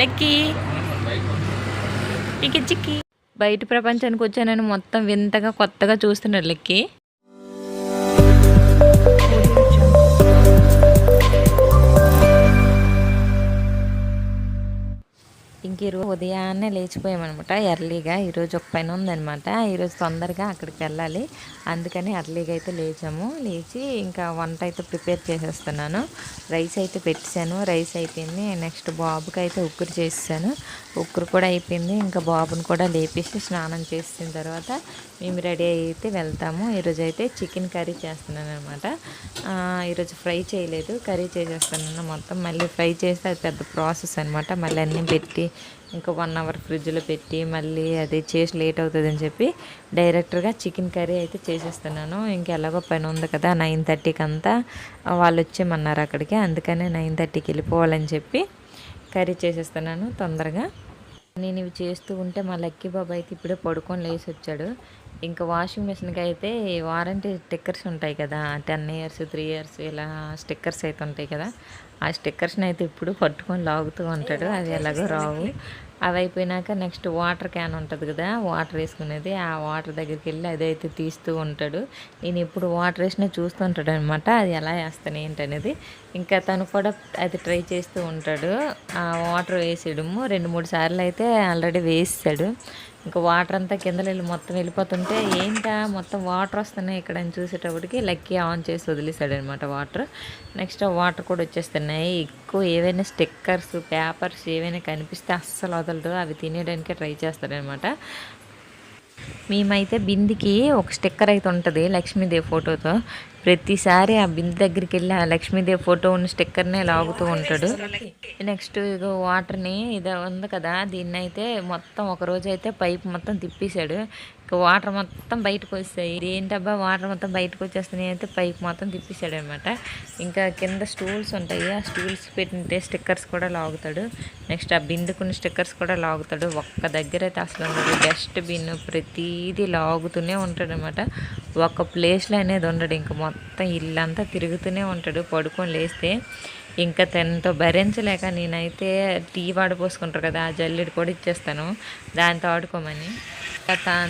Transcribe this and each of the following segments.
లెక్కి. టికి చిక్కి. బయట ప్రపంచానికి వచ్చానని మొత్తం వింతగా కొత్తగా చూస్తున్నాడు లెక్కి. ఇంక ఈరోజు ఉదయాన్నే లేచిపోయామన్నమాట ఎర్లీగా ఈరోజు ఒక పని ఉందనమాట. ఈరోజు తొందరగా అక్కడికి వెళ్ళాలి. అందుకని ఎర్లీగా అయితే లేచాము. లేచి ఇంకా వంట అయితే ప్రిపేర్ చేసేస్తున్నాను. రైస్ అయితే పెట్టేశాను రైస్ అయిపోయింది. నెక్స్ట్ బాబుకి అయితే ఉక్కురు చేసాను ఉక్కురు కూడా అయిపోయింది. ఇంకా బాబుని కూడా లేపేసి స్నానం చేసిన తర్వాత మేము రెడీ అయితే వెళ్తాము. ఈరోజు అయితే చికెన్ కర్రీ చేస్తున్నాను అనమాట ఈరోజు ఫ్రై చేయలేదు. కర్రీ చేసేస్తున్నాను. మొత్తం మళ్ళీ ఫ్రై చేస్తే అది పెద్ద ప్రాసెస్ అనమాట. మళ్ళీ అన్నీ పెట్టి ఇంకా వన్ అవర్ ఫ్రిడ్జ్లో పెట్టి మళ్ళీ అది చేసి లేట్ అవుతుందని చెప్పి డైరెక్ట్గా చికెన్ కర్రీ అయితే చేసేస్తున్నాను. ఇంకా ఎలాగో పని ఉంది కదా నైన్ థర్టీకి అంతా వాళ్ళు వచ్చేయమన్నారు అక్కడికి. అందుకనే నైన్ థర్టీకి వెళ్ళిపోవాలని చెప్పి కర్రీ చేసేస్తున్నాను తొందరగా. నేను ఇవి చేస్తూ ఉంటే మా లక్కీ బాబు అయితే ఇప్పుడే పడుకొని లేచి వచ్చాడు. ఇంకా వాషింగ్ మిషన్కి అయితే వారంటీ స్టిక్కర్స్ ఉంటాయి కదా టెన్ ఇయర్స్ త్రీ ఇయర్స్ ఇలా స్టిక్కర్స్ అయితే ఉంటాయి కదా ఆ స్టిక్కర్స్ని అయితే ఇప్పుడు పట్టుకొని లాగుతూ ఉంటాడు అవి ఎలాగో రావు. అవి అయిపోయినాక నెక్స్ట్ వాటర్ క్యాన్ ఉంటుంది కదా వాటర్ వేసుకునేది ఆ వాటర్ దగ్గరికి వెళ్ళి అది అయితే తీస్తూ ఉంటాడు. నేను ఇప్పుడు వాటర్ వేసినా చూస్తూ ఉంటాడు అనమాట అది ఎలా వేస్తాను ఏంటనేది ఇంకా తను కూడా అది ట్రై చేస్తూ ఉంటాడు. ఆ వాటర్ వేసేయడము రెండు మూడు సార్లు అయితే ఆల్రెడీ వేసాడు ఇంకా వాటర్ అంతా కింద వెళ్ళి మొత్తం వెళ్ళిపోతుంటే ఏంటా మొత్తం వాటర్ వస్తున్నాయి ఇక్కడ అని చూసేటప్పటికి లక్కీ ఆన్ చేసి వదిలేసాడు అనమాట వాటర్ నెక్స్ట్ వాటర్ కూడా వచ్చేస్తున్నాయి. ఎక్కువ ఏవైనా స్టిక్కర్స్ పేపర్స్ ఏవైనా కనిపిస్తే అస్సలు వదలదు. అవి తినేయడానికే ట్రై చేస్తాడనమాట. మేమైతే బిందికి ఒక స్టిక్కర్ అయితే ఉంటుంది లక్ష్మీదేవి ఫోటోతో. ప్రతిసారి ఆ బింది దగ్గరికి వెళ్ళి ఆ లక్ష్మీదేవి ఫోటో ఉన్న స్టిక్కర్నే లాగుతూ ఉంటాడు. నెక్స్ట్ ఇక వాటర్ని ఇది ఉంది కదా దీన్ని అయితే మొత్తం ఒక రోజు అయితే పైప్ మొత్తం తిప్పేశాడు. వాటర్ మొత్తం బయటకు వస్తాయి ఏంటబ్బా వాటర్ మొత్తం బయటకు వచ్చేస్తున్నాయి అయితే పైప్ మొత్తం తిప్పేశాడు అనమాట ఇంకా కింద స్టూల్స్ ఉంటాయి. ఆ స్టూల్స్ పెట్టింటే స్టిక్కర్స్ కూడా లాగుతాడు. నెక్స్ట్ ఆ బిందుకున్న స్టిక్కర్స్ కూడా లాగుతాడు. ఒక్క దగ్గర అయితే అసలు ఉండదు. డస్ట్బిన్ ప్రతిదీ లాగుతూనే ఉంటాడు అనమాట ఒక ప్లేస్లో అనేది ఉండడు. ఇంకా మొత్తం ఇల్లంతా తిరుగుతూనే ఉంటాడు. పడుకొని లేస్తే ఇంకా తనతో భరించలేక నేనైతే టీ వాడిపోసుకుంటారు కదా ఆ జల్లెడు కూడా ఇచ్చేస్తాను. దాంతో ఆడుకోమని.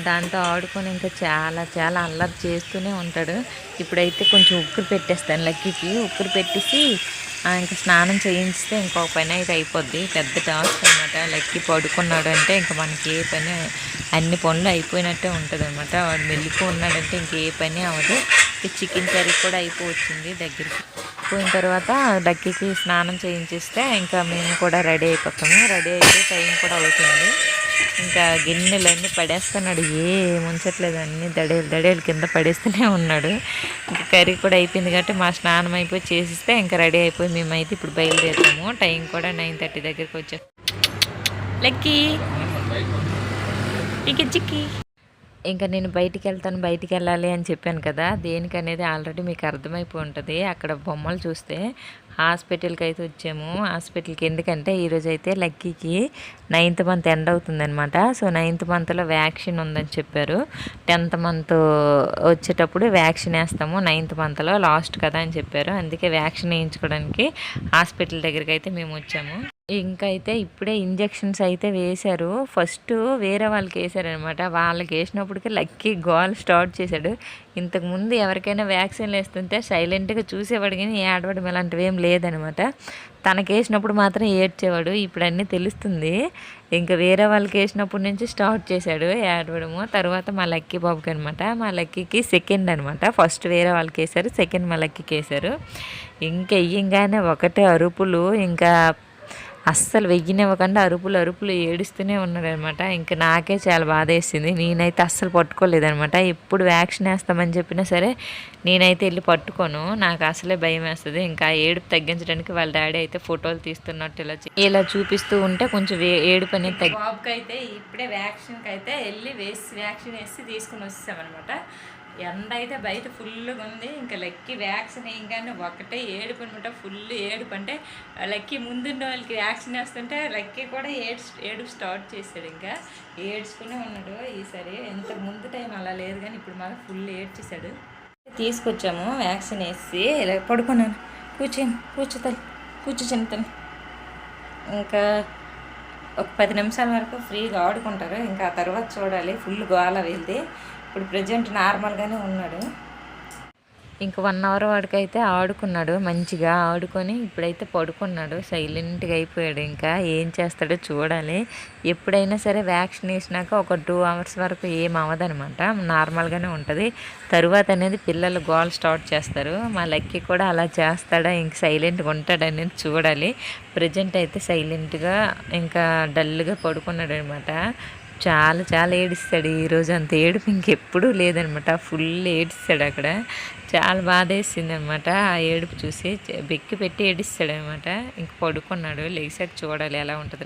దాంతో ఆడుకొని ఇంకా చాలా చాలా అల్లరి చేస్తూనే ఉంటాడు. ఇప్పుడైతే కొంచెం ఉక్కురు పెట్టేస్తాను లక్కీకి. ఉక్కురు పెట్టేసి ఇంకా స్నానం చేయించితే ఇంకొక పని అయితే అయిపోద్ది. పెద్ద టాస్క్ అనమాట లక్కీ పడుకున్నాడు అంటే ఇంకా మనకి ఏ పని అన్ని పనులు అయిపోయినట్టే ఉంటుంది అనమాట వాడు మెల్లిపో ఉన్నాడంటే ఇంకే పని అవ్వదు. చికెన్ కర్రీ కూడా అయిపోవచ్చింది దగ్గరికి. పోయిన తర్వాత డక్కీకి స్నానం చేయించిస్తే ఇంకా మేము కూడా రెడీ అయిపోతాము. రెడీ అయితే టైం కూడా అవుతుంది. ఇంకా గిన్నెలన్నీ పడేస్తున్నాడు. ఏ ముంచట్లేదు అన్ని. దడేలు దడేలు కింద పడేస్తూనే ఉన్నాడు. ఇంకా కర్రీ కూడా అయిపోయింది కాబట్టి మా స్నానం అయిపోయి చేసిస్తే ఇంకా రెడీ అయిపోయి మేమైతే ఇప్పుడు బయలుదేరుతాము. టైం కూడా నైన్ థర్టీ దగ్గరికి వచ్చే లక్కీ. ఇక చిక్కి. ఇంకా నేను బయటికి వెళ్తాను బయటికి వెళ్ళాలి అని చెప్పాను కదా దేనికి అనేది ఆల్రెడీ మీకు అర్థమైపో ఉంటుంది. అక్కడ బొమ్మలు చూస్తే హాస్పిటల్కి అయితే వచ్చాము. హాస్పిటల్కి ఎందుకంటే ఈరోజు అయితే లక్కీకి నైన్త్ మంత్ ఎండ్ అవుతుందనమాట సో నైన్త్ మంత్లో వ్యాక్సిన్ ఉందని చెప్పారు. టెన్త్ మంత్ వచ్చేటప్పుడు వ్యాక్సిన్ వేస్తాము నైన్త్ మంత్లో లాస్ట్ కదా అని చెప్పారు. అందుకే వ్యాక్సిన్ వేయించుకోవడానికి హాస్పిటల్ దగ్గరికి అయితే మేము వచ్చాము. ఇంకైతే ఇప్పుడే ఇంజెక్షన్స్ అయితే వేశారు. ఫస్ట్ వేరే వాళ్ళకి వేశారనమాట. వాళ్ళకి వేసినప్పటికీ లక్కీ గోల్ స్టార్ట్ చేశాడు. ఇంతకుముందు ఎవరికైనా వ్యాక్సిన్లు వేస్తుంటే సైలెంట్గా చూసేవాడు కానీ ఏడవడం ఇలాంటివి ఏం లేదనమాట. తనకి వేసినప్పుడు మాత్రం ఏడ్చేవాడు. ఇప్పుడు అన్నీ తెలుస్తుంది. ఇంకా వేరే వాళ్ళకి వేసినప్పటి నుంచి స్టార్ట్ చేశాడు ఏడవడము తర్వాత మా లక్కీ బాబుకి అనమాట. మా లక్కీకి సెకండ్ అనమాట. ఫస్ట్ వేరే వాళ్ళకి వేశారు. సెకండ్ మా లక్కీకి వేశారు. ఇంకా ఇయ్యంగానే ఒకటే అరుపులు. ఇంకా అస్సలు వెయ్యినివ్వకుండా అరుపులు అరుపులు ఏడుస్తూనే ఉన్నాడనమాట ఇంకా నాకే చాలా బాధ వేసింది నేనైతే అస్సలు పట్టుకోలేదనమాట. ఎప్పుడు వ్యాక్సిన్ వేస్తామని చెప్పినా సరే నేనైతే వెళ్ళి పట్టుకోను. నాకు అసలే భయం వేస్తుంది. ఇంకా ఏడుపు తగ్గించడానికి వాళ్ళ డాడీ అయితే ఫోటోలు తీస్తున్నట్టు ఇలా ఇలా చూపిస్తూ ఉంటే కొంచెం ఏడుపు అనేది తగ్గి బాబుకి అయితే ఇప్పుడే వ్యాక్సిన్కి అయితే వెళ్ళి వేసి వ్యాక్సిన్ వేసి తీసుకుని వచ్చామన్నమాట ఎండ అయితే బయట ఫుల్గా ఉంది. ఇంకా లక్కీ వ్యాక్సిన్ వేయగానే ఒకటే ఏడుపు అనమాట ఫుల్ ఏడుపు అంటే లక్కీ ముందున్న వాళ్ళకి వ్యాక్సిన్ వేస్తుంటే లక్కీ కూడా ఏడు ఏడుపు స్టార్ట్ చేశాడు ఇంకా. ఏడ్చుకునే ఉన్నాడు ఈసారి. ఎంత ముందు టైం అలా లేదు కానీ ఇప్పుడు మాత్రం ఫుల్ ఏడ్చేశాడు. తీసుకొచ్చాము వ్యాక్సిన్ వేసి. ఇలా పడుకున్నాను. కూర్చొని కూర్చోతాను కూర్చో చిన్నతను. ఇంకా ఒక పది నిమిషాల వరకు ఫ్రీగా ఆడుకుంటారు. ఇంకా ఆ తర్వాత చూడాలి. ఫుల్ గోళ వెళ్తే ఇప్పుడు ప్రజెంట్ నార్మల్గానే ఉన్నాడు. ఇంక వన్ అవర్ వాడికైతే ఆడుకున్నాడు మంచిగా ఆడుకొని ఇప్పుడైతే పడుకున్నాడు సైలెంట్గా అయిపోయాడు. ఇంకా ఏం చేస్తాడో చూడాలి. ఎప్పుడైనా సరే వ్యాక్సిన్ వేసినాక ఒక టూ అవర్స్ వరకు ఏం అవ్వదనమాట. నార్మల్గానే ఉంటుంది. తరువాత అనేది పిల్లలు గోల్ స్టార్ట్ చేస్తారు. మా లక్కీ కూడా అలా చేస్తాడా ఇంక సైలెంట్గా ఉంటాడనేది చూడాలి. ప్రజెంట్ అయితే సైలెంట్గా ఇంకా డల్గా పడుకున్నాడు అనమాట చాలా చాలా ఏడిస్తాడు ఈరోజు అంత ఏడుపు ఇంకెప్పుడూ లేదనమాట. ఫుల్ ఏడిస్తాడు అక్కడ. చాలా బాధ వేసింది అనమాట ఆ ఏడుపు చూసి బెక్కి పెట్టి ఏడుస్తాడనమాట. ఇంక పడుకున్నాడు లేచాక చూడాలి ఎలా ఉంటుంది